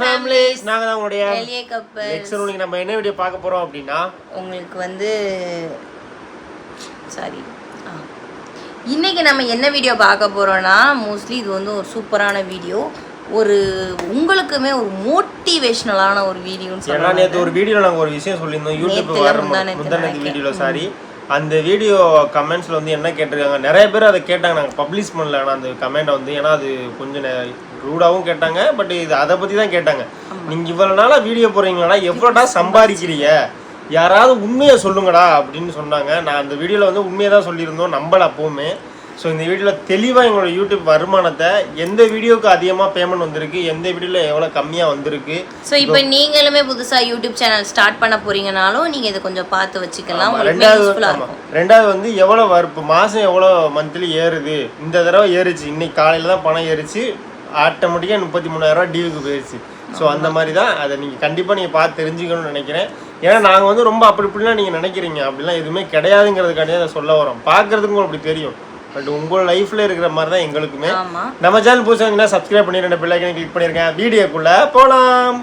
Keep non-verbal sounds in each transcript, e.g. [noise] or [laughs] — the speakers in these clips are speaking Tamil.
ஃபேமிலிஸ் நாங்க தான் உங்களுடைய எளிய கப்பல் நெக்ஸ்ட் நம்ம என்ன வீடியோ பார்க்க போறோம் அப்படின்னா? உங்களுக்கு வந்து சாரி இன்னைக்கு நம்ம என்ன வீடியோ பார்க்க போறோம்னா மோஸ்ட்லி இது வந்து ஒரு சூப்பரான வீடியோ ஒரு உங்களுக்குமே ஒரு மோட்டிவேஷனலான ஒரு வீடியோன்னு சொல்லலாம் நேற்று ஒரு வீடியோல நாங்க ஒரு விஷயம் சொல்லியிருந்தோம். யூடியூப் வர முந்தானத்து. வீடியோல சாரி அந்த வீடியோ கமெண்ட்ஸ்ல வந்து என்ன கேட்டிருக்காங்க நிறைய பேர் அதை கேட்டாங்க நாங்க பப்ளிஷ் பண்ணல ஆனா அந்த கமெண்ட்டை வந்து ஏன்னா அது கொஞ்சம் ரூடாவும் கேட்டாங்க பட் இது அதை பத்தி தான் கேட்டாங்க நீங்க இவ்வளவு நாளா வீடியோ போடுறீங்களா எவ்வளோடா சம்பாதிக்கிறீங்க? யாராவது உண்மையை சொல்லுங்கடா அப்படின்னு சொன்னாங்க. நான் அந்த வீடியோல வந்து உண்மையை தான் சொல்லியிருந்தோம் நம்பல அப்பவுமே. ஸோ இந்த வீடியோவில் தெளிவாக எங்களோட யூடியூப் வருமானத்தை எந்த வீடியோக்கு அதிகமாக பேமெண்ட் வந்திருக்கு எந்த வீடியோவில் எவ்வளோ கம்மியாக வந்திருக்கு? ஸோ இப்போ நீங்களுமே புதுசா யூடியூப் சேனல் ஸ்டார்ட் பண்ண போறீங்கனாலும் நீங்க இதை கொஞ்சம் பார்த்து வச்சுக்கலாம். ரெண்டாவது ரெண்டாவது வந்து எவ்வளோ வரும் இப்போ மாதம் எவ்வளோ மந்த்லி ஏறுது இந்த தடவை ஏறுச்சு இன்னைக்கு காலையில் தான் பணம் ஏறிச்சு ஆட்டோமேட்டிக்காக முப்பத்தி மூணாயிரரூவா டியூக்கு போயிடுச்சு ஸோ அந்த மாதிரி தான் அதை நீங்கள் கண்டிப்பாக நீங்கள் பார்த்து தெரிஞ்சுக்கணும்னு நினைக்கிறேன். ஏன்னா நாங்கள் வந்து ரொம்ப அப்படி இப்படிலாம் நீங்கள் நினைக்கிறீங்க. அப்படிலாம் எதுவுமே கிடையாதுங்கிறதுக்காண்டி அதை சொல்ல வரோம். பார்க்குறதுக்கும் அப்படி தெரியும். பட் உங்கள் லைஃப்பில் இருக்கிற மாதிரி தான் எங்களுக்குமே. நம்ம சேனல் புதுசாக சப்ஸ்கிரைப் பண்ணி ரெண்டு பிள்ளைங்க கிளிக் பண்ணியிருக்கேன் வீடியோக்குள்ளே போகலாம்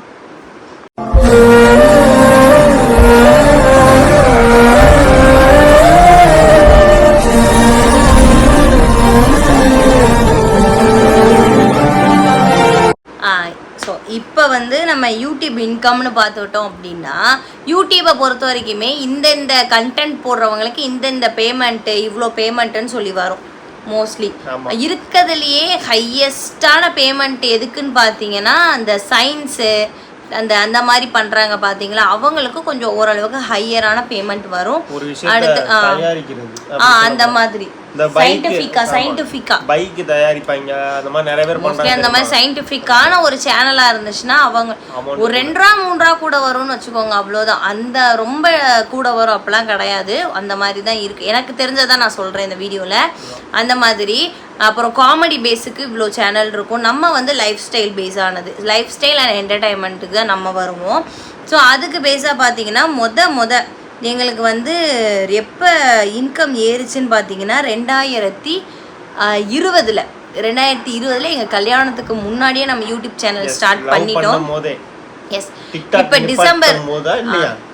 நம்ம யூடியூப் இன்கம்னு பார்த்துக்கிட்டோம் அப்படின்னா யூடியூப்பை பொறுத்த வரைக்குமே இந்தந்த கண்டென்ட் போடுறவங்களுக்கு இந்தந்த பேமெண்ட்டு இவ்வளோ பேமெண்ட்டுன்னு சொல்லி வரும் மோஸ்ட்லி. இருக்கிறதுலையே ஹையஸ்டான பேமெண்ட் எதுக்குன்னு பார்த்தீங்கன்னா அந்த சயின்ஸு அந்த அந்த மாதிரி பண்ணுறாங்க பார்த்தீங்களா? அவங்களுக்கு கொஞ்சம் ஓரளவுக்கு ஹையரான பேமெண்ட் வரும். அடுத்து, ஆ. அந்த மாதிரி. இந்த சயின்டிஃபிக்கா. சயின்டிஃபிக்கா பைக்கு தயாரிப்பாங்க. அந்த மாதிரி நிறைய பேர் மோஸ்ட்லி அந்த மாதிரி சயின்டிஃபிக்கான ஒரு சேனலா இருந்துச்சுன்னா அவங்க ஒரு ரெண்டு ரூபா மூணு ரூபா கூட வரும்னு வச்சுக்கோங்க அவ்வளோதான் அந்த ரொம்ப கூட வரும் அப்பெல்லாம் கிடையாது. அந்த மாதிரி தான் இருக்கு. எனக்கு தெரிஞ்சதான் நான் சொல்றேன் இந்த வீடியோல. அந்த மாதிரி அப்புறம் காமெடி பேஸுக்கு இவ்வளோ சேனல் இருக்கும். நம்ம வந்து லைஃப் ஸ்டைல் பேஸ் ஆனது. லைஃப் ஸ்டைல் அண்ட் என்டர்டைன்மெண்ட்டுக்கு தான் நம்ம வருவோம். ஸோ அதுக்கு பேஸாக பார்த்தீங்கன்னா மொத மொத எங்களுக்கு வந்து எப்போ இன்கம் ஏறுச்சுன்னு பார்த்தீங்கன்னா ரெண்டாயிரத்தி இருபதில் ரெண்டாயிரத்தி இருபதுல எங்கள் கல்யாணத்துக்கு முன்னாடியே நம்ம யூடியூப் சேனல் ஸ்டார்ட் பண்ணிட்டோம். எஸ் இப்போ டிசம்பர்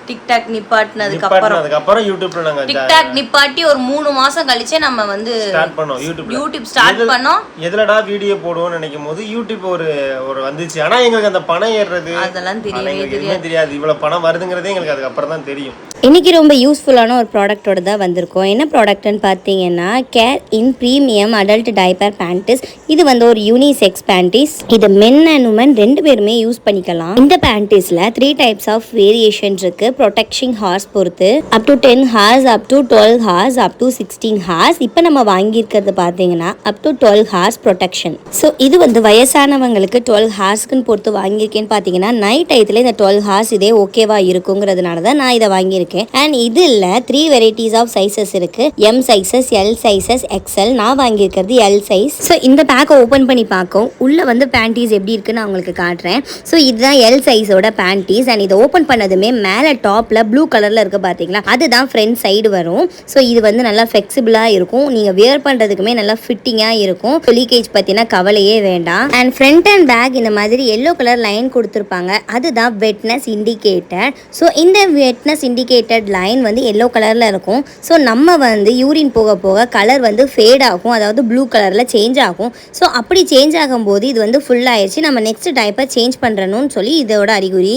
டிக்டாக் நிப்பாட்டினதுக்கு நிப்பாட்டினதுக்கு அப்புறம் யூடியூப்ல நாங்க டிக்டாக் நிப்பாட்டி ஒரு மூணு மாசம் கழிச்சே நம்ம வந்து ஸ்டார்ட் பண்ணோம் யூடியூப்ல யூடியூப் ஸ்டார்ட் பண்ணோம். எதுலடா வீடியோ போடுவோம்னு நினைக்கும் போது யூடியூப் ஒரு ஒரு வந்துச்சு. ஆனா எங்களுக்கு அந்த பணம் ஏறுறது அதெல்லாம் தெரியவே எதுவுமே தெரியாது. இவ்வளவு பணம் வருதுங்கிறதே எங்களுக்கு அதுக்கப்புறம் தான் தெரியும். இன்னைக்கு ரொம்ப யூஸ்ஃபுல்லான ஒரு ப்ராடக்ட்டோட தான் வந்திருக்கோம். என்ன ப்ராடக்ட்னு பார்த்தீங்கன்னா care in premium adult diaper panties இது வந்து ஒரு யூனிசெக்ஸ் பேண்டிஸ் இது மென் அண்ட் உமன் ரெண்டு பேருமே யூஸ் பண்ணிக்கலாம். இந்த பேண்டிஸில் த்ரீ டைப்ஸ் ஆஃப் வேரியேஷன் இருக்கு. ப்ரொடெக்ஷன் ஹார்ஸ் பொறுத்து up to ten hours up to twelve hours up to sixteen hours இப்போ நம்ம வாங்கியிருக்கிறது பார்த்தீங்கன்னா up to twelve hours protection so இது வந்து வயசானவங்களுக்கு டுவெல் ஹார்ஸ்க்குன்னு பொறுத்து வாங்கியிருக்கேன்னு பார்த்தீங்கன்னா நைட் டயத்தில் இந்த டுவெல் ஹார்ஸ் இதே ஓகேவா இருக்குங்கிறதுனால தான் நான் இதை வாங்கியிருக்கேன். அண்ட் இதில் த்ரீ வெரைட்டிஸ் ஆஃப் சைஸஸ் இருக்குது M sizes L sizes XL நான் வாங்கியிருக்கிறது எல் சைஸ் ஸோ இந்த பேக்கை ஓப்பன் பண்ணி பார்க்கும். உள்ளே வந்து பேண்டீஸ் எப்படி இருக்குன்னு நான் உங்களுக்கு காட்டுறேன். ஸோ இதுதான் எல் சைஸோட பேண்டீஸ் அண்ட் இதை ஓப்பன் பண்ணதுமே மேலே டாப்பில் ப்ளூ கலரில் இருக்குது பார்த்தீங்களா அதுதான் ஃப்ரண்ட் சைடு வரும். ஸோ இது வந்து நல்லா ஃப்ளெக்சிபிளாக இருக்கும். நீங்கள் வியர் பண்ணுறதுக்குமே நல்லா ஃபிட்டிங்காக இருக்கும். லீக்கேஜ் பற்றினா கவலையே வேண்டாம். அண்ட் ஃப்ரண்ட் அண்ட் பேக் இந்த மாதிரி எல்லோ கலர் லைன் கொடுத்துருப்பாங்க. அதுதான் வெட்னஸ் இண்டிகேட்டர் ஸோ இந்த வெட்னஸ் இண்டிகேட்டட் லைன் வந்து எல்லோ கலரில் இருக்கும். ஸோ நம்ம வந்து யூரின் போக போக கலர் வந்து ஃபேட் ஆகும். அதாவது ப்ளூ கலரில் சேஞ்ச் ஆகும். ஸோ அப்படி சேஞ்ச் ஆகும்போது இது வந்து ஃபுல் ஆயிடுச்சு நம்ம நெக்ஸ்ட் டைப்பை சேஞ்ச் பண்ணுறணும்னு சொல்லி இதோட அறிகுறி.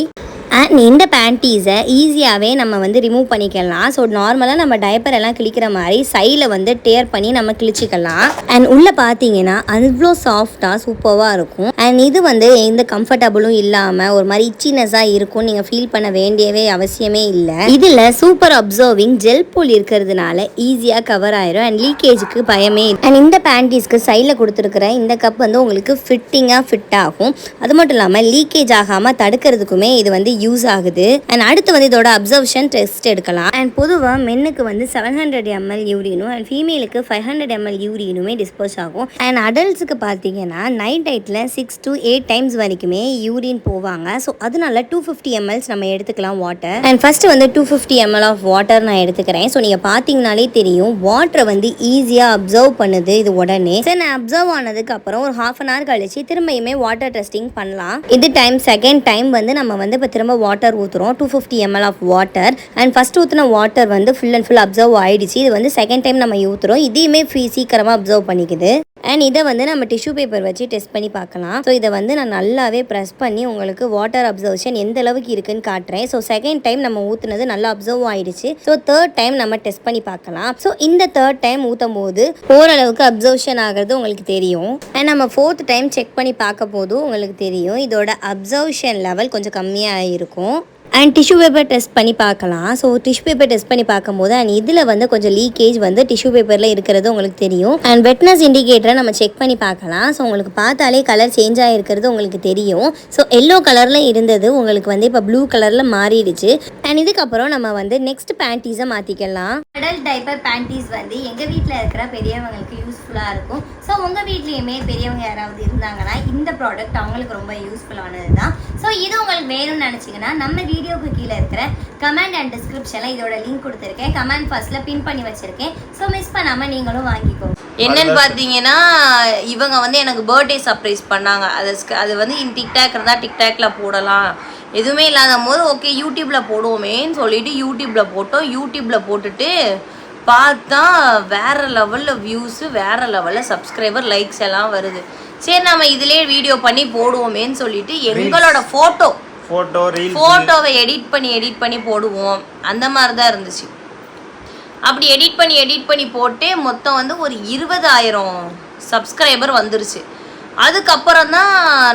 அண்ட் இந்த பேண்டீஸை ஈஸியாகவே நம்ம வந்து ரிமூவ் பண்ணிக்கலாம். ஸோ நார்மலாக நம்ம டைப்பர் எல்லாம் கிழிக்கிற மாதிரி சைடில் வந்து டேர் பண்ணி நம்ம கிழிச்சிக்கலாம். அண்ட் உள்ளே பார்த்தீங்கன்னா அவ்வளோ சாஃப்டாக சூப்பராக இருக்கும். அண்ட் இது வந்து எந்த கம்ஃபர்டபுளும் இல்லாமல் ஒரு மாதிரி இச்சினஸாக இருக்கும். நீங்கள் ஃபீல் பண்ண வேண்டியவே அவசியமே இல்லை. இதில் சூப்பர் அப்சர்விங் ஜெல் பூல் இருக்கிறதுனால ஈஸியாக கவர் ஆயிரும். அண்ட் லீக்கேஜுக்கு பயமே அண்ட் இந்த பேண்டீஸ்க்கு சைடில் கொடுத்துருக்குற இந்த கப் வந்து உங்களுக்கு ஃபிட்டிங்காக ஃபிட் ஆகும். அது மட்டும் இல்லாமல் லீக்கேஜ் ஆகாமல் தடுக்கிறதுக்குமே இது வந்து யூஸ் ஆகுது. அண்ட் அடுத்து வந்து இதோட அப்சர்வேஷன் டெஸ்ட் எடுக்கலாம். அண்ட் பொதுவாக மென்னுக்கு வந்து செவன் ஹண்ட்ரட் எம்எல் யூரியனும் அண்ட் ஃபீமேலுக்கு ஃபைவ் ஹண்ட்ரட் எம்எல் யூரியனுமே டிஸ்போஸ் ஆகும். அண்ட் அடல்ட்ஸுக்கு பார்த்தீங்கன்னா night title six to eight times வரைக்குமே யூரின் போவாங்க. ஸோ அதனால டூ ஃபிஃப்டி எம்எல்ஸ் நம்ம எடுத்துக்கலாம் வாட்டர் அண்ட் ஃபஸ்ட்டு வந்து two fifty ml of water நான் எடுத்துக்கிறேன். ஸோ நீங்கள் பார்த்தீங்கனாலே தெரியும் வாட்டரை வந்து ஈஸியாக அப்சர்வ் பண்ணுது இது உடனே. சரி நான் அப்சர்வ் ஆனதுக்கு அப்புறம் ஒரு ஹாஃப் அன் ஹவர் கழிச்சு திரும்பியுமே வாட்டர் டெஸ்டிங் பண்ணலாம். இது டைம் செகண்ட் டைம் வந்து நம்ம வந்து இப்போ திரும்ப வாட்டர் ஊற்றுறோம் two fifty ml of water and first ஊற்றின வாட்டர் வந்து ஃபுல் அண்ட் ஃபுல் அப்சர்வ் ஆயிடுச்சு. இது வந்து செகண்ட் டைம் நம்ம ஊற்றுறோம் இதையுமே ஃபீ சீக்கிரமாக அப்சர்வ் பண்ணிக்குது. அண்ட் இதை வந்து நம்ம டிஷ்யூ பேப்பர் வச்சு டெஸ்ட் பண்ணி பார்க்கலாம். ஸோ இதை வந்து நான் நல்லாவே ப்ரெஸ் பண்ணி உங்களுக்கு வாட்டர் அப்சர்வேஷன் எந்த அளவுக்கு இருக்குன்னு காட்டுறேன். ஸோ செகண்ட் டைம் நம்ம ஊற்றுனது நல்லா அப்சர்வ் ஆயிடுச்சு. ஸோ தேர்ட் டைம் நம்ம டெஸ்ட் பண்ணி பார்க்கலாம். ஸோ இந்த தேர்ட் டைம் ஊற்றும் போது ஓரளவுக்கு அப்சர்வேஷன் ஆகிறது உங்களுக்கு தெரியும். அண்ட் நம்ம ஃபோர்த் டைம் செக் பண்ணி பார்க்க போதும் உங்களுக்கு தெரியும். இதோட அப்சர்வேஷன் லெவல் கொஞ்சம் கம்மியாக இருக்கும். அண்ட் டிஷ்யூ பேப்பர் டெஸ்ட் பண்ணி பார்க்கலாம். ஸோ டிஷ்யூ பேப்பர் டெஸ்ட் பண்ணி பார்க்கும்போது அண்ட் இதில் வந்து கொஞ்சம் லீக்கேஜ் வந்து டிஷ்யூ பேப்பரில் இருக்கிறது உங்களுக்கு தெரியும். அண்ட் வெட்னஸ் இண்டிகேட்டரை நம்ம செக் பண்ணி பார்க்கலாம். ஸோ உங்களுக்கு பார்த்தாலே கலர் சேஞ்ச் ஆகிருக்கிறது உங்களுக்கு தெரியும். ஸோ எல்லோ கலரில் இருந்தது உங்களுக்கு வந்து இப்போ ப்ளூ கலரில் மாறிடுச்சு. அண்ட் இதுக்கப்புறம் நம்ம வந்து நெக்ஸ்ட் பேண்டீஸை மாற்றிக்கலாம் அடல்ட் டைப்பர் பேண்டீஸ் வந்து எங்கள் வீட்டில் இருக்கிற பெரியவங்களுக்கு யூஸ்ஃபுல்லாக இருக்கும். ஸோ உங்கள் வீட்லேயுமே பெரியவங்க யாராவது இருந்தாங்கன்னா இந்த ப்ராடக்ட் அவங்களுக்கு ரொம்ப யூஸ்ஃபுல்லானது தான் ஸோ இது உங்களுக்கு வேணும்னு நினச்சிங்கன்னா நம்ம வீடியோக்கு கீழே இருக்கிற கமெண்ட் அண்ட் டிஸ்கிரிப்ஷனில் இதோட லிங்க் கொடுத்துருக்கேன். கமெண்ட் ஃபர்ஸ்ட்டில் பின் பண்ணி வச்சுருக்கேன். ஸோ மிஸ் பண்ணாமல் நீங்களும் வாங்கிக்கோங்க. என்னன்னு பார்த்தீங்கன்னா இவங்க வந்து எனக்கு பர்த்டே சர்ப்ரைஸ் பண்ணாங்க. அது அது வந்து இன் டிக்டாக் இருந்தால் டிக்டாக்ல போடலாம். எதுவுமே இல்லாத போது ஓகே யூடியூப்ல போடுவோமேன்னு சொல்லிட்டு யூடியூப்ல போட்டோம். யூடியூப்ல போட்டுட்டு பார்த்தா வேற லெவலில் வியூஸு வேற லெவலில் சப்ஸ்கிரைபர் லைக்ஸ் எல்லாம் வருது. சரி நம்ம இதுலயே வீடியோ பண்ணி போடுவோமேன்னு சொல்லிட்டு எங்களோட ஃபோட்டோ ஃபோட்டோ ஃபோட்டோவை எடிட் பண்ணி எடிட் பண்ணி போடுவோம். அந்த மாதிரி தான் இருந்துச்சு. அப்படி எடிட் பண்ணி எடிட் பண்ணி போட்டு மொத்தம் வந்து ஒரு இருபதாயிரம் சப்ஸ்கிரைபர் வந்துருச்சு. அதுக்கப்புறம் தான்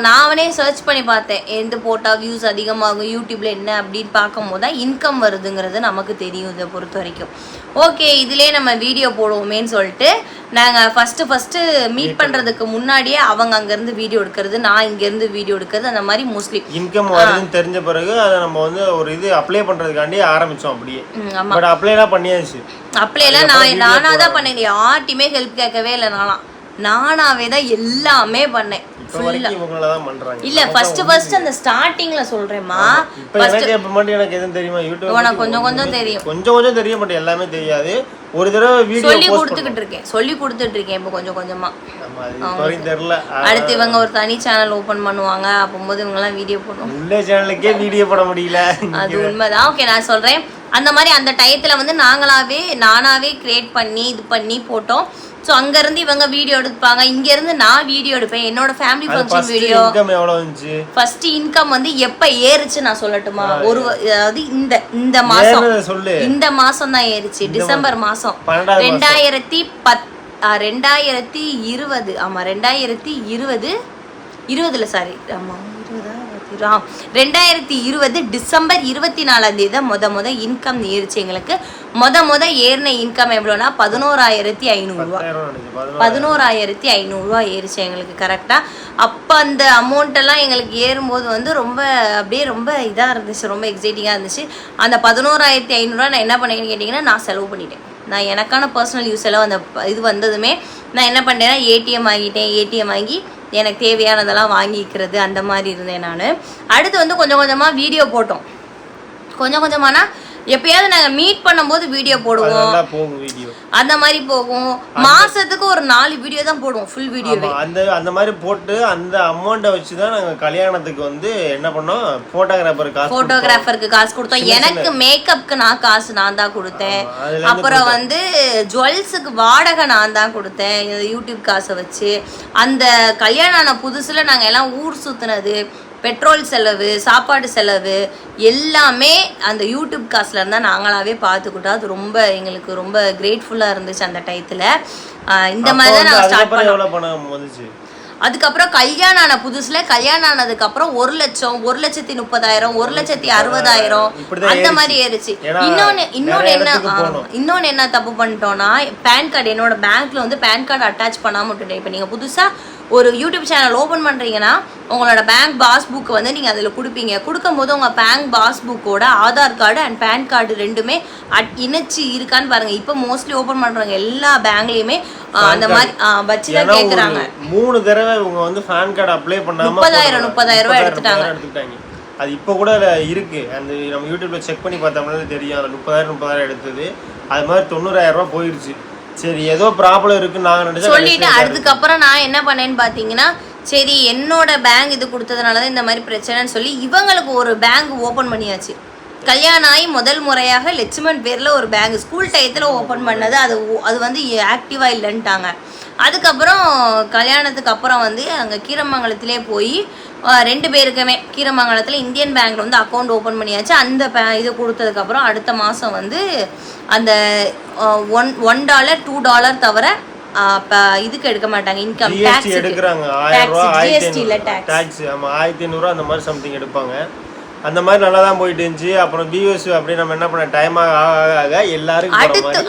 நானே சர்ச் பண்ணி பார்த்தேன். எந்த போட்டால் வியூஸ் அதிகமாகும் யூடியூப்ல என்ன அப்படின்னு பார்க்கும்போது தான் இன்கம் வருதுங்கிறது நமக்கு தெரியும் இதை பொறுத்த வரைக்கும். ஓகே இதிலே நம்ம வீடியோ போடுவோமேன்னு சொல்லிட்டு நாங்கள் ஃபஸ்ட்டு ஃபஸ்ட்டு மீட் பண்ணுறதுக்கு முன்னாடியே அவங்க அங்கேருந்து வீடியோ எடுக்கிறது நான் இங்கேருந்து வீடியோ எடுக்கிறது அந்த மாதிரி மோஸ்ட்லி இன்கம் வருதுன்னு தெரிஞ்ச பிறகு அதை நம்ம வந்து ஒரு இது அப்ளை பண்றதுக்காண்டி ஆரம்பிச்சோம் அப்படியே. பட் அப்ளைலாம் பண்ணியாச்சு. அப்படியெல்லாம் நான் நானாக தான் பண்ணேன். யார்ட்டையுமே ஹெல்ப் கேட்கவே இல்லை நானாம் நானாவே தான் எல்லாமே பண்ணேன். இல்ல ஃபர்ஸ்ட் ஃபர்ஸ்ட் அந்த ஸ்டார்டிங்ல சொல்றேம்மா. எனக்கு எதுவும் தெரியுமா? யூடியூப் கொஞ்சம் கொஞ்சம் தெரியும். கொஞ்சம் கொஞ்சம் தெரியும் பட் எல்லாமே தெரியாது. ஒரு தடவை வீடியோ சொல்லி போஸ்ட் கொடுத்துக்கிட்டு இருக்கேன். சொல்லி கொடுத்துட்டு இருக்கேன் இப்போ கொஞ்சம் கொஞ்சமா. தெரியல. அடுத்து இவங்க ஒரு தனி சேனல் ஓபன் பண்ணுவாங்க. அப்போது இவங்க எல்லாம் வீடியோ உள்ள சேனலுக்கே வீடியோ போட முடியல. அது உண்மைதான். ஓகே நான் சொல்றேன். அந்த மாதிரி அந்த டயத்துல வந்து நாங்களாவே நானாவே கிரியேட் பண்ணி இது பண்ணி போட்டோம். ஸோ அங்கேருந்து இவங்க வீடியோ எடுப்பாங்க. இங்கேருந்து நான் வீடியோ எடுப்பேன். என்னோட family function video first income வந்து எப்ப ஏறுச்சு நான் சொல்லட்டுமா? ஒரு அதாவது இந்த இந்த சொல்லு. இந்த மாசம் தான் ஏறுச்சு. டிசம்பர் மாசம். ரெண்டாயிரத்தி பத் ரெண்டாயிரத்தி இருபது. ஆமா ரெண்டாயிரத்தி இருபது. இருபதுல சாரி ஆமா. இருபதா இருபத்தி- ஆ, ரெண்டாயிரத்தி இருபது டிசம்பர் இருபத்தி நாலாம் தேதி தான் முத முத இன்கம் ஏறுச்சு எங்களுக்கு. மொத மொத ஏறின இன்கம் எவ்வளோனா பதினோராயிரத்தி ஐநூறுரூவா பதினோராயிரத்தி ஐநூறுரூவா ஏறிச்சு எங்களுக்கு கரெக்டாக அப்போ அந்த அமௌண்ட்டெல்லாம் எங்களுக்கு ஏறும்போது வந்து ரொம்ப அப்படியே ரொம்ப இதாக இருந்துச்சு ரொம்ப எக்ஸைட்டிங்காக இருந்துச்சு. அந்த பதினோராயிரத்தி ஐநூறுரூவா நான் என்ன பண்ணேன்னு கேட்டிங்கன்னா நான் செலவு பண்ணிட்டேன். நான் எனக்கான பர்சனல் யூஸ் எல்லாம் அந்த இது வந்ததுமே நான் என்ன பண்ணேன்னா ஏடிஎம் வாங்கிட்டேன். ஏடிஎம் வாங்கி எனக்கு தேவையானதெல்லாம் வாங்கிக்கிறது அந்த மாதிரி இருந்தேன் நான். அடுத்து வந்து கொஞ்சம் கொஞ்சமாக வீடியோ போட்டோம். கொஞ்சம் கொஞ்சமானா எப்பயாவது நாங்கள் மீட் பண்ணும்போது வீடியோ போடுவோம். வீடியோ அந்த மாதிரி போகும். மாசத்துக்கு ஒரு நாலு வீடியோ தான் போடுவோம் ஃபுல் வீடியோவே ஆமா அந்த அந்த மாதிரி போட்டு அந்த அமௌண்ட்டை வச்சு தான் நாங்கள் கல்யாணத்துக்கு வந்து என்ன பண்ணோம்? ஃபோட்டோகிராஃபர் காசு. போட்டோகிராஃபருக்கு காசு கொடுத்தோம். எனக்கு மேக்கப்க்கு நான் காசு நான் தான் கொடுத்தேன். அப்புறம் வந்து ஜுவல்ஸுக்கு வாடகை நான் தான் கொடுத்தேன். யூடியூப் காசை வச்சு. அந்த கல்யாணம் ஆன புதுசுல நாங்க எல்லாம் ஊர் சுத்துனது. பெட்ரோல் செலவு சாப்பாடு செலவு எல்லாமே அந்த யூடியூப் காசுல இருந்தா நாங்களாவே பார்த்துக்கிட்டோம். அது ரொம்ப எங்களுக்கு ரொம்ப கிரேட்ஃபுல்லா இருந்துச்சு அந்த டயத்துல இந்த மாதிரி தான் நாங்கள் ஸ்டார்ட் பண்ணோம். அதுக்கப்புறம் கல்யாணம் ஆன புதுசுல கல்யாணம் ஆனதுக்கு அப்புறம் ஒரு லட்சம் ஒரு லட்சத்தி முப்பதாயிரம் ஒரு லட்சத்தி அறுபதாயிரம். அந்த. மாதிரி ஏறிச்சு இன்னொன்னு இன்னொன்னு என்ன. இன்னொன்னு என்ன தப்பு பண்ணிட்டோம்னா பேன் கார்டு என்னோட பேங்க்ல வந்து பேன் கார்டு அட்டாச் பண்ணாம விட்டுட்டேன். இப்போ நீங்க புதுசா ஒரு யூடியூப் சேனல் ஓபன் பண்றீங்கன்னா உங்களோட பேங்க் பாஸ்புக் வந்து நீங்க அதுல கொடுப்பீங்க. கொடுக்கும்போது உங்க bank பாஸ்புக்கோட Aadhaar card and PAN card ரெண்டுமே அட் இணைச்சு இருக்கான்னு பாருங்க. இப்போ மோஸ்ட்லி ஓபன் பண்றவங்க எல்லா பேங்க்லயுமே அந்த மாதிரி ஏன்னா ஒரு கேக்குறாங்க. மூணு தடவை இவங்க வந்து ஃபேன் கார்டு அப்ளை பண்ணாம முப்பதாயிரம். முப்பதாயிரம் ரூபாய் முப்பதாயிரம் எடுத்துக்கிட்டாங்க. அது இப்போ கூட இருக்கு. அந்த நம்ம யூடியூப்ல செக் பண்ணி பார்த்தோம்னாலே தெரியும். அது முப்பதாயிரம் முப்பதாயிரம் எடுத்தது. அது மாதிரி தொண்ணூறாயிரம் ரூபாய் போயிடுச்சு சரி ஏதோ ப்ராப்ளம் இருக்குன்னு நாங்க நினைச்சா சொல்லிட்டு அதுக்கப்புறம் நான் என்ன பண்ணேன்னு பார்த்தீங்கன்னா சரி என்னோட பேங்க் இது கொடுத்ததுனால தான் இந்த மாதிரி பிரச்சனைன்னு சொல்லி இவங்களுக்கு ஒரு பேங்க் ஓப்பன் பண்ணியாச்சு. கல்யாணம் ஆகி முதல் முறையாக லட்சுமன் பேரில் ஒரு பேங்க் ஸ்கூல் டயத்தில் ஓப்பன் பண்ணது. அது அது வந்து ஆக்டிவாக இல்லைன்ட்டாங்க. அதுக்கப்புறம் கல்யாணத்துக்கு அப்புறம் வந்து அங்கே கீரமங்கலத்திலே போய் ரெண்டு பேருக்குமே கீரமங்கலத்தில் இந்தியன் பேங்க்ல வந்து அக்கௌண்ட் ஓப்பன் பண்ணியாச்சு. அந்த பே இது கொடுத்ததுக்கப்புறம் அடுத்த மாதம் வந்து அந்த one one dollar two dollar தவிர இதுக்கு எடுக்க மாட்டாங்க. இன்கம் டேக்ஸ் எடுக்கிறாங்க. ஆயிரம் ரூபாய் ஆயிரத்தி ஜிஎஸ்டி இல்லை ஐநூறு டேக்ஸ் ஆயிரத்தி ஐநூறுரூவா அந்த மாதிரி சம்திங் எடுப்பாங்க. அந்த மாதிரி நல்லா தான் போயிட்டு இருந்துச்சு. அப்புறம் பிஎஸ் அப்படி நம்ம என்ன பண்ண டைம் ஆக ஆக ஆக எல்லாருக்கும் போற அடுத்து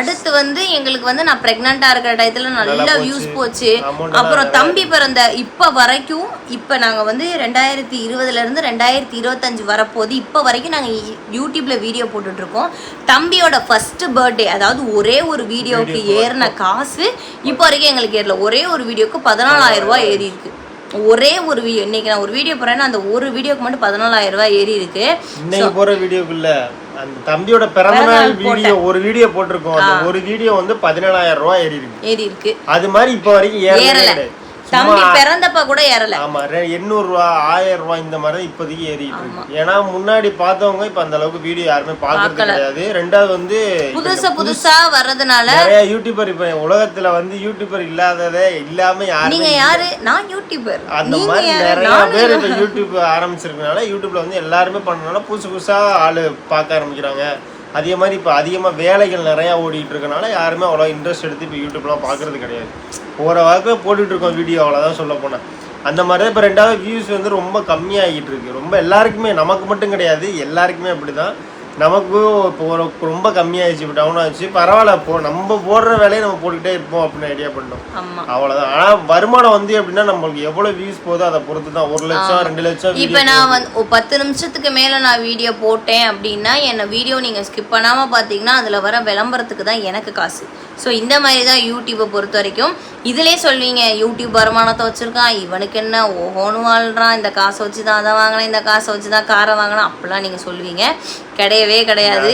அடுத்து வந்து எங்களுக்கு வந்து நான் பிரெக்னண்டா இருக்கிற டயத்துல நல்ல வியூஸ் போச்சு. அப்புறம் தம்பி பிறந்த இப்ப வரைக்கும் இப்ப நாங்க வந்து ரெண்டாயிரத்தி இருபதுல இருந்து ரெண்டாயிரத்தி இருபத்தஞ்சு வரப்போது இப்ப வரைக்கும் நாங்க யூடியூப்ல வீடியோ போட்டுட்டு இருக்கோம். தம்பியோட ஃபர்ஸ்ட் பர்த்டே அதாவது ஒரே ஒரு வீடியோவுக்கு ஏறின காசு இப்போ வரைக்கும் எங்களுக்கு ஏறல. ஒரே ஒரு வீடியோக்கு பதினாலாயிரம் ரூபாய் ஏறி இருக்கு ஒரே ஒரு வீடியோ இன்னைக்கு நான் ஒரு வீடியோ போறேன்னா அந்த ஒரு வீடியோக்கு மட்டும் பதினாலாயிரம் ரூபாய் ஏறி இருக்கு. இன்னைக்கு போற வீடியோக்குள்ள அந்த தம்பியோட பிறந்த நாள் வீடியோ ஒரு வீடியோ போட்டிருக்கோம். அந்த ஒரு வீடியோ வந்து பதினேழாயிரம் ரூபாய் ஏறி இருக்கு. ஏறி இருக்கு. அது மாதிரி இப்போ வரைக்கும் ஏறல. தம்பி பிறந்தப்ப கூட ஏறல. ஆமா எண்ணூறு ரூபா ஆயிரம் ரூபாய் இந்த மாதிரி தான் இப்போதைக்கு ஏறிட்டு இருக்கு. ஏன்னா முன்னாடி பார்த்தவங்க இப்ப அந்த அளவுக்கு வீடியோ யாருமே பாக்குறது கிடையாது. ரெண்டாவது வந்து புதுசு புதுசா வர்றதுனால நிறைய யூடியூபர் இப்ப உலகத்துல வந்து யூடியூபர் இல்லாததே இல்லாம யாருமே நீங்க யாரு? நான் யூடியூபர் அந்த மாதிரி யாரு? நிறைய பேர் இப்ப யூடியூப் ஆரம்பிச்சிருக்கனால யூடியூப்ல வந்து எல்லாருமே பண்ணனால புதுசு புதுசா ஆளு பார்க்க ஆரம்பிக்கிறாங்க. அதே மாதிரி இப்போ அதிகமாக வேலைகள் நிறையா ஓடிட்டு இருக்கனால யாருமே அவ்வளோ இன்ட்ரெஸ்ட் எடுத்து இப்போ யூடியூப்லாம் பார்க்கறது கிடையாது. போகிற வாக்கில் போட்டுட்டு இருக்கோம் வீடியோ அவ்வளோதான் சொல்ல போனேன் அந்த மாதிரி தான் இப்போ ரெண்டாவது வியூஸ் வந்து ரொம்ப கம்மியாகிட்டு இருக்கு ரொம்ப எல்லாருக்குமே நமக்கு மட்டும் கிடையாது எல்லாருக்குமே அப்படி தான் நமக்கும் இப்போ ரொம்ப கம்மியாயிடுச்சு இப்போ டவுன் ஆச்சு பரவாயில்ல இப்போ நம்ம போடுற வேலையை நம்ம போட்டுக்கிட்டே இருப்போம் அப்படின்னு ஐடியா பண்ணோம் ஆமா. அவ்வளவுதான். ஆனா வருமானம் வந்து எப்படின்னா நம்மளுக்கு எவ்வளவு வியூஸ் போதோ அதை பொறுத்து தான். ஒரு லட்சம் ரெண்டு லட்சம் இப்ப நான் வந்து பத்து நிமிஷத்துக்கு மேல நான் வீடியோ போட்டேன் அப்படின்னா என்ன வீடியோ நீங்க ஸ்கிப் பண்ணாம பாத்தீங்கன்னா அதுல வர விளம்பரத்துக்கு தான் எனக்கு காசு. ஸோ இந்த மாதிரி தான் யூடியூப்பை பொறுத்த வரைக்கும். இதுலயே சொல்வீங்க யூடியூப் வருமானத்தை வச்சிருக்கான். இவனுக்கு என்ன? ஓஹோன்னு வாழ்றான். இந்த காசை வச்சு தான் அதை வாங்கினேன். இந்த காசை வச்சு தான் காரை வாங்கினேன். அப்படிலாம் நீங்க சொல்லுவீங்க. கிடையவே கிடையாது.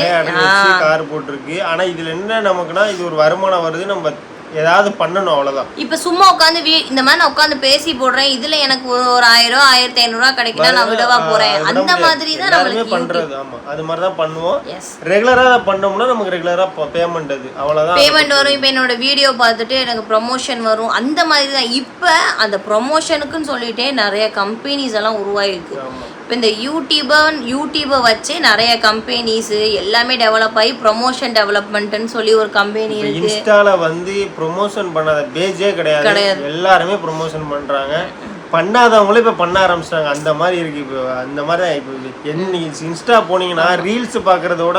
கார் போட்டிருக்கு. ஆனா இதுல என்ன நமக்குன்னா இது ஒரு வருமானம் வருது. நம்ம ஏதாவது பண்ணணும் அவ்வளவுதான். இப்ப சும்மா உட்காந்து இந்த மாதிரி நான் உட்காந்து பேசி போடுறேன். இதுல எனக்கு ஒரு ஒரு ஆயிரம் ரூபா, ஆயிரத்தி ஐநூறு ரூபா கிடைக்குன்னா நான் விடவா போறேன். அந்த. மாதிரி தான் நம்மளுக்கு பண்றது. ஆமா. அது மாதிரி தான் பண்ணுவோம். ரெகுலரா அதை பண்ணோம்னா நமக்கு ரெகுலரா பேமெண்ட் அது. அவ்வளவுதான். பேமெண்ட் வரும். இப்போ என்னோட வீடியோ பார்த்துட்டு எனக்கு ப்ரொமோஷன் வரும். அந்த மாதிரி தான். இப்போ அந்த ப்ரொமோஷனுக்குன்னு சொல்லிட்டே நிறைய கம்பெனிஸ் எல்லாம் உருவாயிருக்கு. இப்போ இந்த யூடியூபர் யூடியூபை வச்சு நிறைய கம்பெனிஸ் எல்லாமே டெவலப் ஆகி ப்ரொமோஷன் டெவலப்மெண்ட்னு சொல்லி ஒரு கம்பெனி இருக்கு. இன்ஸ்டால வந்து ப்ரொமோஷன் பண்ணாத பேஜே கிடையாது. எல்லாருமே ப்ரொமோஷன் பண்றாங்க. பண்ணாதவங்களும் இப்ப பண்ண ஆரம்பிச்சிட்டாங்க. அந்த மாதிரி இருக்கு இப்போ. அந்த மாதிரி தான் இப்போ என்ன இன்ஸ்டா போனீங்கன்னா ரீல்ஸ் பார்க்கறதோட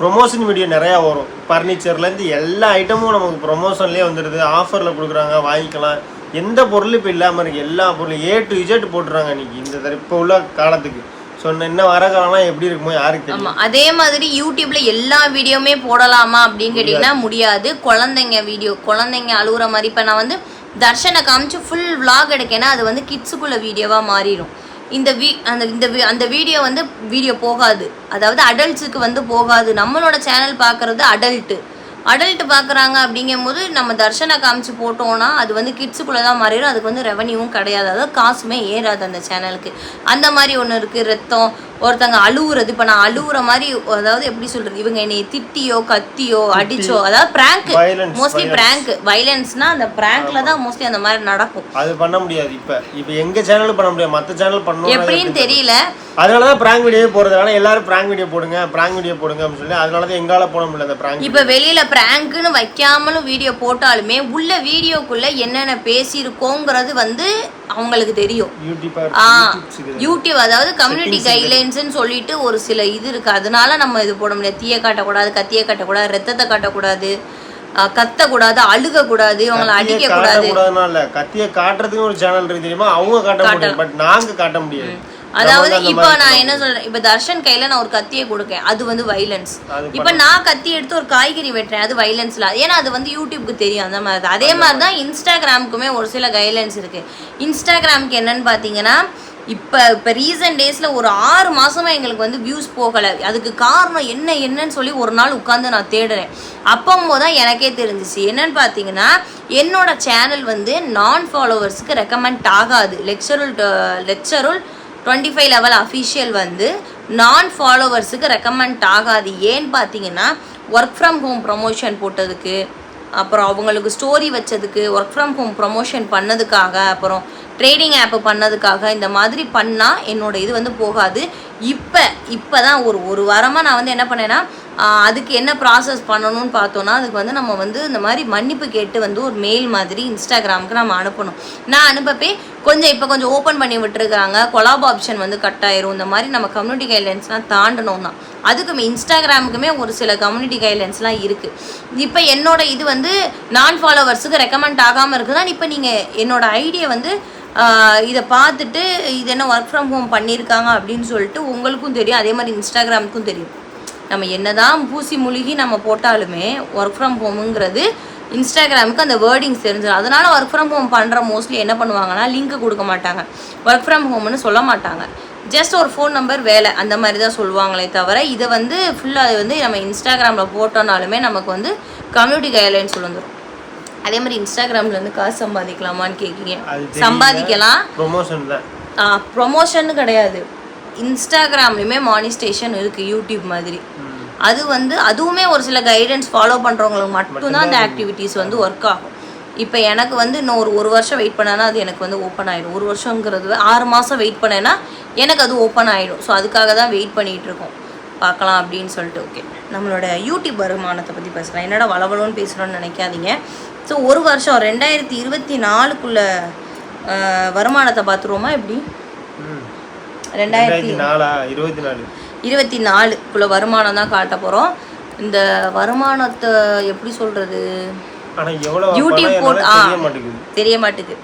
ப்ரொமோஷன் வீடியோ நிறையா வரும். ஃபர்னிச்சர்லேருந்து எல்லா ஐட்டமும் நமக்கு ப்ரொமோஷன்லேயே வந்துடுது. ஆஃபரில் கொடுக்குறாங்க வாங்கிக்கலாம். எந்த பொருளும் இப்போ இல்லாமல் இருக்கு. எல்லா பொருளும் ஏ டு இஜெட் போட்டுறாங்க இன்னைக்கு. இந்த இப்போ உள்ள காலத்துக்கு. சொன்ன இன்னும் வர காலம்லாம் எப்படி இருக்குமோ யாருக்கு தெரியும். அதே மாதிரி யூடியூப்ல எல்லா வீடியோவுமே போடலாமா அப்படின்னு கேட்டிங்கன்னா முடியாது. குழந்தைங்க வீடியோ குழந்தைங்க அழுகுற மாதிரி. இப்போ நான் வந்து தர்ஷனை காமிச்சு ஃபுல் vlog எடுக்கேன்னா அது வந்து கிட்ஸுக்குள்ள வீடியோவா மாறிடும் இந்த வீ அந்த இந்த அந்த வீடியோ வந்து வீடியோ போகாது. அதாவது அடல்ட்ஸுக்கு வந்து போகாது. நம்மளோட சேனல் பார்க்கறது அடல்ட்டு அடல்ட் பார்க்குறாங்க அப்படிங்கும்போது நம்ம தர்ஷனை காமிச்சு போட்டோம்னா அது வந்து கிட்ஸுக்குள்ளே தான் மாறிடும். அதுக்கு வந்து ரெவன்யூவும் கிடையாது. அதாவது காசுமே ஏறாது அந்த சேனலுக்கு அந்த மாதிரி ஒன்று இருக்குது ரத்தம் ஒருத்தங்க அழுவுறது இப்போ நான் அழுவுற மாதிரி அதாவது எப்படி சொல்றது இவங்க என்னை திட்டியோ கத்தியோ அடிச்சோ அதாவது பிராங்க் மோஸ்ட்லி பிராங்க் வைலன்ஸ்னா அந்த பிராங்க்ல தான் மோஸ்ட்லி அந்த மாதிரி நடக்கும். அது பண்ண முடியாது இப்போ. இப்போ எங்கள் சேனல் பண்ண முடியாது. மற்ற சேனல் பண்ணணும் எப்படின்னு தெரியல. அதனால தான் ப்ராங்க் வீடியோ போடுறதுனால எல்லாரும் ப்ராங்க் வீடியோ போடுங்க ப்ராங்க் வீடியோ போடுங்க அப்படின்னு சொல்லி அதனால தான் எங்களால் போட முடியல அந்த ப்ராங்க் இப்ப வெளியில பிராங்க்னு வைக்காமலும் வீடியோ போட்டாலுமே உள்ள வீடியோக்குள்ள என்னென்ன பேசியிருக்கோங்கிறது வந்து அவங்களுக்கு தெரியும். யூடியூப் அதாவது கம்யூனிட்டி கைட்லைன்ஸ்னு சொல்லிட்டு ஒரு சில இது இருக்கு. அதனால நம்ம இது போட முடியாது. தீய காட்டக்கூடாது கத்திய காட்டக்கூடாது ரத்தத்தை காட்டக்கூடாது கத்தக்கூடாது அழுகக்கூடாது இவங்களை அடிக்க கூடாது கத்தியை காட்டுறதுக்கு ஒரு சேனல் தெரியுமா? அவங்க காட்ட முடியும் பட் நாங்க காட்ட முடியாது. அதாவது இப்போ நான் என்ன சொல்றேன்? இப்போ தர்ஷன் கையில நான் ஒரு கத்தியை கொடுக்கேன். அது வந்து வைலன்ஸ் இப்போ நான் கத்தி எடுத்து ஒரு காய்கறி வெட்டுறேன். அது வைலன்ஸ்ல ஏன்னா அது வந்து யூடியூப்க்கு தெரியும். அந்த மாதிரி தான். அதே மாதிரி தான் இன்ஸ்டாகிராமுக்குமே ஒரு சில கைட்லைன்ஸ் இருக்கு. இன்ஸ்டாகிராமுக்கு என்னன்னு பார்த்தீங்கன்னா இப்போ இப்போ ரீசன்ட் டேஸில் ஒரு ஆறு மாசமா எங்களுக்கு வந்து வியூஸ் போகலை. அதுக்கு காரணம் என்ன என்னன்னு சொல்லி ஒரு நாள் உட்காந்து நான் தேடுறேன். அப்போம்போது தான் எனக்கே தெரிஞ்சிச்சு. என்னன்னு பார்த்தீங்கன்னா என்னோட சேனல் வந்து நான் ஃபாலோவர்ஸுக்கு ரெக்கமெண்ட் ஆகாது. லெக்சருள் லெக்சருள் டுவெண்ட்டி ஃபைவ் லெவல் அஃபிஷியல் வந்து நான் ஃபாலோவர்ஸுக்கு ரெக்கமெண்ட் ஆகாது. ஏன்னு பார்த்தீங்கன்னா ஒர்க் ஃப்ரம் ஹோம் ப்ரமோஷன் போட்டதுக்கு அப்புறம் அவங்களுக்கு ஸ்டோரி வச்சதுக்கு ஒர்க் ஃப்ரம் ஹோம் ப்ரொமோஷன் பண்ணதுக்காக அப்புறம் ட்ரேடிங் ஆப்பு பண்ணதுக்காக இந்த மாதிரி பண்ணால் என்னோட இது வந்து போகாது. இப்போ இப்போ தான் ஒரு ஒரு வாரமாக நான் வந்து என்ன பண்ணேன்னா அதுக்கு என்ன ப்ராசஸ் பண்ணணும்னு பார்த்தோன்னா அதுக்கு வந்து நம்ம வந்து இந்த மாதிரி மன்னிப்பு கேட்டு வந்து ஒரு மெயில் மாதிரி இன்ஸ்டாகிராமுக்கு நம்ம அனுப்பணும். நான் அனுப்பப்பே கொஞ்சம் இப்போ கொஞ்சம் ஓப்பன் பண்ணி விட்டுருக்காங்க கொலாப் ஆப்ஷன் வந்து கட் ஆயிரும். இந்த மாதிரி நம்ம கம்யூனிட்டி கைட்லைன்ஸ்லாம் தாண்டணும்னா அதுக்குமே இன்ஸ்டாகிராமுக்குமே ஒரு சில கம்யூனிட்டி கைட்லைன்ஸ்லாம் இருக்குது இப்போ என்னோட இது வந்து நான் ஃபாலோவர்ஸுக்கு ரெக்கமெண்ட் ஆகாமல் இருக்குன்னா இப்போ நீங்கள் என்னோட ஐடியை வந்து இதை பார்த்துட்டு இது என்ன ஒர்க் ஃப்ரம் ஹோம் பண்ணியிருக்காங்க அப்படின்னு சொல்லிட்டு உங்களுக்கும் தெரியும். அதே மாதிரி இன்ஸ்டாகிராமுக்கும் தெரியும். நம்ம என்னதான் பூசி முழுகி நம்ம போட்டாலுமே ஒர்க் ஃப்ரம் ஹோமுங்கிறது இன்ஸ்டாகிராமுக்கு அந்த வேர்டிங்ஸ் தெரிஞ்சிடும் அதனால ஒர்க் ஃப்ரம் ஹோம் பண்ணுற மோஸ்ட்லி என்ன பண்ணுவாங்கன்னா லிங்க் கொடுக்க மாட்டாங்க. ஒர்க் ஃப்ரம் ஹோம்னு சொல்ல மாட்டாங்க. ஜஸ்ட் ஒரு ஃபோன் நம்பர் வேலை அந்த மாதிரி தான் சொல்லுவாங்களே தவிர இதை வந்து ஃபுல்லாக வந்து நம்ம இன்ஸ்டாகிராமில் போட்டோனாலுமே நமக்கு வந்து கம்யூனிட்டி கைட்லைன்ஸ் வந்துடும் அதே மாதிரி இன்ஸ்டாகிராம்ல இருந்து காசு சம்பாதிக்கலாமான்னு கேட்குறீங்க சம்பாதிக்கலாம். ப்ரொமோஷன் தான் ப்ரொமோஷன் கிடையாது. இன்ஸ்டாகிராம்லையுமே மானிஸ்டேஷன் இருக்குது யூடியூப் மாதிரி. அது வந்து அதுவுமே ஒரு சில கைடன்ஸ் ஃபாலோ பண்ணுறவங்களுக்கு மட்டும்தான் அந்த ஆக்டிவிட்டீஸ் வந்து ஒர்க் ஆகும். இப்போ எனக்கு வந்து இன்னும் ஒரு ஒரு வருஷம் வெயிட் பண்ணேன்னா அது எனக்கு வந்து ஓப்பன் ஆகிடும் ஒரு வருஷங்கிறது ஆறு மாதம் வெயிட் பண்ணேன்னா எனக்கு அது ஓப்பன் ஆகிடும் ஸோ அதுக்காக தான் வெயிட் பண்ணிகிட்டு இருக்கோம். பார்க்கலாம் அப்படின்னு சொல்லிட்டு ஓகே நம்மளோட யூடியூப் வருமானத்தை பற்றி பேசலாம். என்னடா வளவலன்னு பேசுகிறோன்னு நினைக்காதீங்க. ஸோ ஒரு வருஷம் ரெண்டாயிரத்தி இருபத்தி நாலுக்குள்ள வருமானத்தை பார்த்துருவோமா எப்படி? ரெண்டாயிரத்தி நாலா? இருபத்தி நாலு. இருபத்தி நாலுக்குள்ள வருமானம் தான் காட்ட போகிறோம் இந்த வருமானத்தை எப்படி சொல்கிறது யூடியூப் பணம் போட் என்னால ஆ தெரிய மாட்டேங்குது.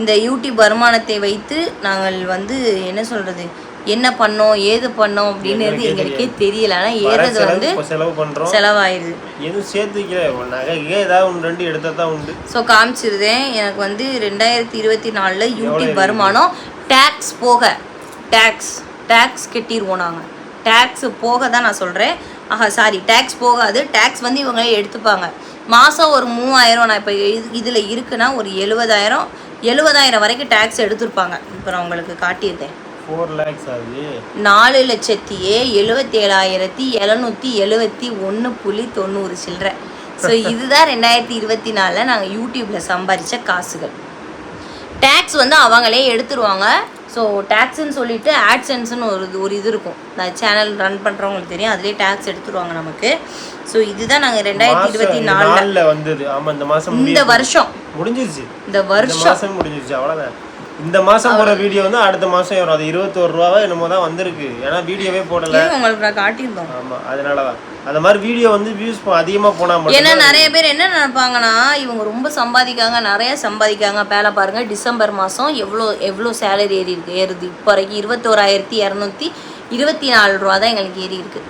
இந்த யூடியூப் வருமானத்தை வைத்து நாங்கள் வந்து என்ன சொல்கிறது என்ன பண்ணோம் ஏது பண்ணோம் அப்படின்றது எங்களுக்கே தெரியல. ஆனால் ஏறது வந்து செலவு பண்றோம். செலவாயிருது. எதுவும் சேர்த்து வைக்கல. ஒரு நகை கிகை ஏதாவது ஒன்று ரெண்டு எடுத்தா தான் உண்டு. ஸோ காமிச்சிருந்தேன் எனக்கு வந்து ரெண்டாயிரத்தி இருபத்தி நாலில் யூடியூப் வருமானம் டேக்ஸ் போக. டேக்ஸ் டேக்ஸ் கட்டிடுவோம் நாங்கள் டேக்ஸ் போக தான் நான் சொல்கிறேன் ஆஹா சாரி டேக்ஸ் போகாது. டேக்ஸ் வந்து இவங்களே எடுத்துப்பாங்க. மாதம் ஒரு மூவாயிரம் நான் இப்போ இதில் இருக்குன்னா ஒரு எழுபதாயிரம் எழுபதாயிரம் வரைக்கும் டேக்ஸ் எடுத்திருப்பாங்க. இப்போ நான் உங்களுக்கு காட்டியிருந்தேன் ஃபோர் லேக்ஸ் ஆகுது. நாலு லட்சத்தியே எழுபத்தேழாயிரத்தி எழுநூற்றி எழுபத்தி ஒன்று புள்ளி தொண்ணூறு சில்லற. ஸோ [laughs] இதுதான் ரெண்டாயிரத்தி இருபத்தி நாலில் நாங்கள் யூடியூப்பில் சம்பாதிச்ச காசுகள். டேக்ஸ் வந்து அவங்களே எடுத்துருவாங்க. ஸோ டேக்ஸ்ன்னு சொல்லிட்டு ஆட்சன்ஸ்னு ஒரு ஒரு இது இருக்கும். நான் சேனல் ரன் பண்ணுறவங்களுக்கு தெரியும். அதுலேயே டேக்ஸ் எடுத்துருவாங்க நமக்கு. ஸோ இதுதான் நாங்கள் ரெண்டாயிரத்தி இருபத்தி நாலில் வந்தது. ஆமா இந்த மாசம் இந்த வருஷம். முடிஞ்சிருச்சு. இந்த வருஷம். முடிஞ்சிருச்சு. அவ்வளவுதான். இந்த மாசம் போற வீடியோ வந்து அடுத்த மாசம் வரும். அது இருபத்தோரு ரூபாவா என்னமோ தான் வந்திருக்கு. ஏன்னா வீடியோவே போடல. உங்களுக்கு நான் காட்டியிருந்தோம்? ஆமா அதனாலதான். அந்த மாதிரி வீடியோ வந்து வியூஸ் அதிகமா போனா ஏன்னா மட்டும் நிறைய பேர் என்ன நினைப்பாங்கன்னா இவங்க ரொம்ப சம்பாதிக்காங்க நிறைய சம்பாதிக்காங்க. பேல பாருங்க டிசம்பர் மாதம் எவ்வளோ எவ்வளோ சேலரி ஏறி இருக்கு ஏறுது. இப்போ வரைக்கும் இருபத்தோராயிரத்தி இரநூத்தி இருபத்தி நாலு ரூபா தான் எங்களுக்கு ஏறி இருக்கு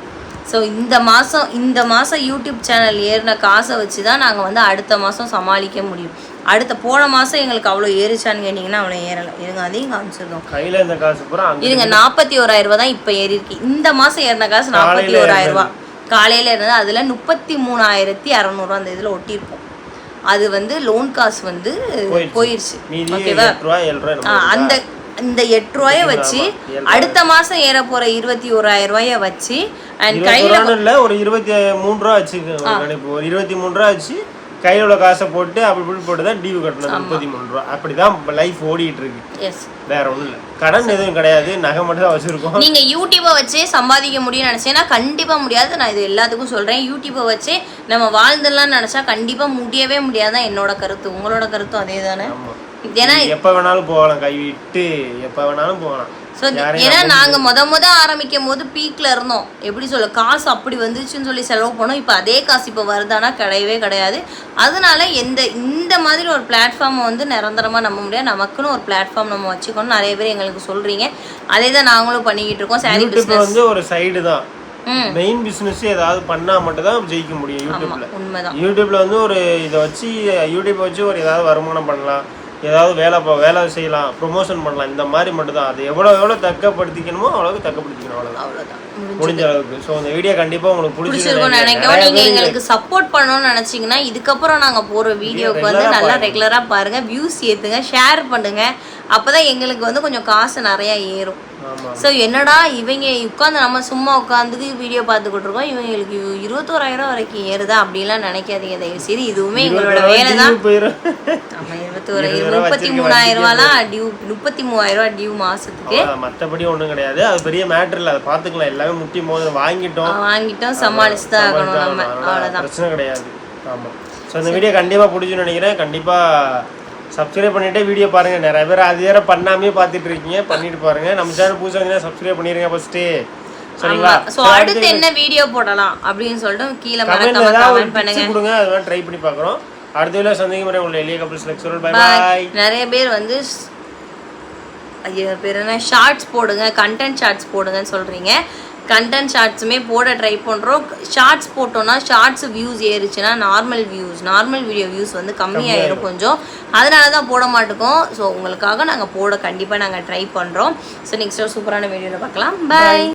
ஸோ இந்த மாதம் இந்த மாதம் யூடியூப் சேனல் ஏறின காசை வச்சு தான் நாங்கள் வந்து அடுத்த மாதம் சமாளிக்க முடியும். அடுத்த போன மாதம் எங்களுக்கு அவ்வளோ ஏறிச்சான்னு கேட்டிங்கன்னா அவ்வளோ ஏறலை. இருங்க அதையும் காமிச்சிருந்தோம். கையில இந்த காசு பூரா இருங்க நாற்பத்தி ஓராயிரம் ரூபாய் தான் இப்போ ஏறி இருக்கு இந்த மாதம் ஏறின காசு நாற்பத்தி ரூபாய். காலையில் இருந்தது அதில் முப்பத்தி மூணாயிரத்தி அறநூறுவா அந்த இதில் ஒட்டியிருப்போம். அது வந்து லோன் காசு வந்து போயிடுச்சு. ஓகேவா அந்த இந்த எட்டு ரூபாய வச்சு அடுத்த மாசம் ஏற போற இருபத்தி ஓராயிரம் ரூபாய வச்சு அண்ட் கையில இல்ல ஒரு இருபத்தி மூணு ரூபா ஒரு இருபத்தி மூணு ரூபா வச்சு கையில உள்ள காசை போட்டு அப்படி இப்படி போட்டு தான் டிவி கட்டணும் முப்பத்தி மூணு ரூபா. அப்படிதான் லைஃப் ஓடிட்டு இருக்கு. எஸ் வேற ஒண்ணும் இல்ல. கடன் எதுவும் கிடையாது நகை மட்டும் தான் வச்சிருக்கோம். நீங்க யூடியூப்பை வச்சே சம்பாதிக்க முடியும்னு நினைச்சேன்னா கண்டிப்பா முடியாது. நான் இது எல்லாத்துக்கும் சொல்றேன். யூடியூப்பை வச்சே நம்ம வாழ்ந்துடலாம்னு நினைச்சா கண்டிப்பா முடியவே முடியாதான் என்னோட கருத்து. உங்களோட கருத்தும் அதே தானே ஏன்னா எப்ப வேணாலும் போகலாம். கை விட்டு எப்ப வேணாலும் போகலாம். ஸோ ஏன்னா நாங்கள் முத முத ஆரம்பிக்கும் போது பீக்கில் இருந்தோம். எப்படி சொல்ல காசு அப்படி வந்துச்சுன்னு சொல்லி செலவு பண்ணோம். இப்போ அதே காசு இப்போ வருதானா கிடையவே கிடையாது. அதனால எந்த இந்த மாதிரி ஒரு பிளாட்ஃபார்மை வந்து நிரந்தரமாக நம்ப முடியாது. நமக்குன்னு ஒரு பிளாட்ஃபார்ம் நம்ம வச்சுக்கணும் நிறைய பேர் எங்களுக்கு சொல்கிறீங்க அதே தான் நாங்களும் பண்ணிக்கிட்டு இருக்கோம். சாரி பிஸ்னஸ் வந்து ஒரு சைடு தான். மெயின் பிசினஸ் ஏதாவது பண்ணா மட்டும் தான் ஜெயிக்க முடியும் யூடியூப்ல உண்மைதான். யூடியூப்ல வந்து ஒரு இதை வச்சு யூடியூப் வச்சு ஒரு ஏதாவது வருமானம் பண்ணலாம். ஏதாவது வேலை பா- வேலை செய்யலாம் ப்ரொமோஷன் பண்ணலாம் இந்த மாதிரி மட்டும் தான் அது எவ்வளோ எவ்வளோ தக்கப்படுத்திக்கணுமோ அவ்வளோக்கு தக்கப்படுத்திக்கணும் அவ்வளோதான் முடிஞ்ச அளவுக்கு. ஸோ இந்த வீடியோ கண்டிப்பா உங்களுக்கு பிடிச்சிருக்கும் பிடிச்சிருக்கும் நினைக்கிறோம் நீங்க எங்களுக்கு சப்போர்ட் பண்ணணும்னு நினைச்சீங்கன்னா இதுக்கப்புறம் நாங்க போற வீடியோக்கு வந்து நல்லா பாருங்க. ரெகுலரா பாருங்க. வியூஸ் ஏத்துங்க ஷேர் பண்ணுங்க. அப்பதான் எங்களுக்கு வந்து கொஞ்சம் காசு நிறைய ஏறும். ஸோ என்னடா இவங்க உட்காந்து நம்ம சும்மா உட்காந்துக்கு வீடியோ பார்த்துக்கிட்டு இருக்கோம் இவங்களுக்கு இவ- இருபத்தோராயிரம் வரைக்கும் ஏறுதா அப்படிலாம் நினைக்காதீங்க. தயவு செய்து இதுவுமே எங்களோட வேலை தான். போயிடும் ஆமா இருபத்தோரு இருபது ரூபா முப்பத்தி மூணாயிரம் ரூபாலாம் டியூ முப்பத்தி மூவாயிரம் ரூபாய் டியூ மாசத்துக்கு. மற்றபடி ஒண்ணும் கிடையாது. அது பெரிய மேட்டர் இல்லை. அதை பார்த்துக்கலாம். எல்லாமே முட்டி மோதிர வாங்கிட்டோம். வாங்கிட்டோம். சமாளிச்சு தான் ஆகணும் நம்ம. அவ்வளோதான் பிரச்சனை கிடையாது. ஆமா. ஸோ இந்த வீடியோ கண்டிப்பா பிடிச்சுன்னு நினைக்கிறேன். கண்டிப்பா சப்ஸ்கிரைப் பண்ணிட்டு வீடியோ பாருங்க. நிறைய பேர் அது வேற பண்ணாமே பார்த்துட்டு இருக்கீங்க. பண்ணிட்டு பாருங்க. நம்ம சேனல் புதுசாக இருந்தீங்கன்னா சப்ஸ்கிரைப் பண்ணிருங்க ஃபர்ஸ்ட் சரிங்களா? ஸோ அடுத்து என்ன வீடியோ போடலாம் அப்படின்னு சொல்லிட்டு கீழே கமெண்ட் ஏதாவது பண்ணுங்க. கொடுங்க. அது ட்ரை பண்ணி பார்க்குறோம். அடுத்த வீடியோ சந்திக்கும் முறை உங்களை எளிய கப்பல்ஸ் லெக்சர் பை. பாய் நிறைய பேர் வந்து ஐயோ பேர் என்ன? ஷார்ட்ஸ் போடுங்க. கண்டென்ட் ஷார்ட்ஸ் போடுங்கன்னு சொல்றீங்க. கண்டென்ட் ஷார்ட்ஸுமே போட ட்ரை பண்ணுறோம் ஷார்ட்ஸ் போட்டோம்னா shorts views ஏறுச்சுன்னா normal views normal video views வந்து கம்மியாயிரும் கொஞ்சம். அதனால தான் போட மாட்டோம். ஸோ உங்களுக்காக நாங்கள் போட கண்டிப்பாக நாங்கள் ட்ரை பண்ணுறோம் ஸோ நெக்ஸ்ட் சூப்பரான வீடியோவில் பார்க்கலாம். பை